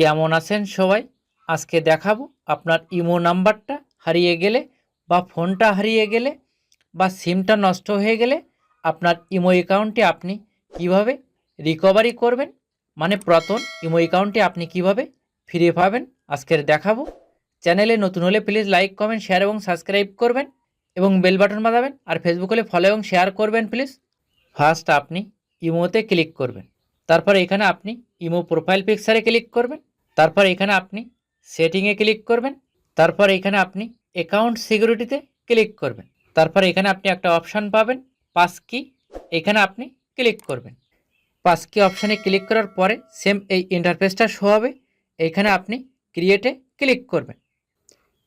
কেমন আছেন সবাই? আজকে দেখাবো আপনার ইমো নাম্বারটা হারিয়ে গেলে বা ফোনটা হারিয়ে গেলে বা সিমটা নষ্ট হয়ে গেলে আপনার ইমো অ্যাকাউন্টে আপনি কীভাবে রিকভারি করবেন? মানে প্রথম ইমো অ্যাকাউন্টে আপনি কীভাবে ফিরে পাবেন? আজকের দেখাবো। চ্যানেলে নতুন হলে প্লিজ লাইক কমেন্ট শেয়ার এবং সাবস্ক্রাইব করবেন এবং বেল বাটন বাজাবেন আর ফেসবুক হলে ফলো এবং শেয়ার করবেন প্লিজ ফার্স্ট আপনি ইমোতে ক্লিক করবেন। তারপর এখানে আপনি ইমো প্রোফাইল পিকচারে ক্লিক করবেন। তারপর এখানে আপনি সেটিংয়ে ক্লিক করবেন, তারপর এখানে আপনি অ্যাকাউন্ট সিকিউরিটিতে ক্লিক করবেন, তারপর এখানে আপনি একটা অপশান পাবেন পাস কি এখানে আপনি ক্লিক করবেন। পাস কি অপশানে ক্লিক করার পরে সেম এই ইন্টারফেসটা শো হবে এইখানে আপনি ক্রিয়েটে ক্লিক করবেন।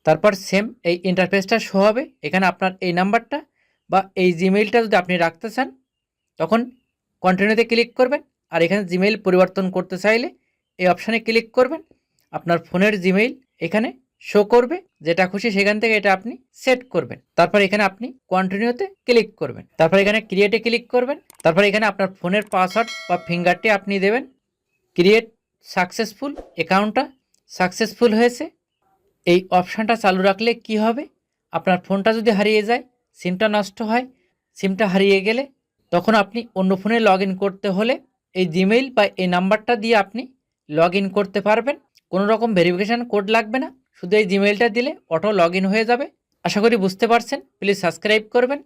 তারপর সেম এই ইন্টারফেসটা শো হবে, এখানে আপনার এই নাম্বারটা বা এই জিমেইলটা যদি আপনি রাখতে চান, তখন কন্টিনিউতে ক্লিক করবেন, আর এখানে জিমেইল পরিবর্তন করতে চাইলে এই অপশানে ক্লিক করবেন, আপনার ফোনের জিমেইল এখানে শো করবে, যেটা খুশি সেখান থেকে এটা আপনি সেট করবেন। তারপর এখানে আপনি কন্টিনিউতে ক্লিক করবেন। তারপর এখানে ক্রিয়েটে ক্লিক করবেন। তারপর এখানে আপনার ফোনের পাসওয়ার্ড বা ফিঙ্গারটি আপনি দেবেন। ক্রিয়েট সাকসেসফুল অ্যাকাউন্টটা সাকসেসফুল হয়েছে। এই অপশানটা চালু রাখলে কি হবে? আপনার ফোনটা যদি হারিয়ে যায় সিমটা নষ্ট হয় সিমটা হারিয়ে গেলে তখন আপনি অন্য ফোনে লগ করতে হলে এই জিমেইল বা এই নাম্বারটা দিয়ে আপনি লগ ইন করতে পারবেন। কোনো রকম ভেরিফিকেশান কোড লাগবে না। শুধু এই জিমেলটা দিলে অটো লগ ইন হয়ে যাবে। আশা করি বুঝতে পারছেন। প্লিজ সাবস্ক্রাইব করবেন।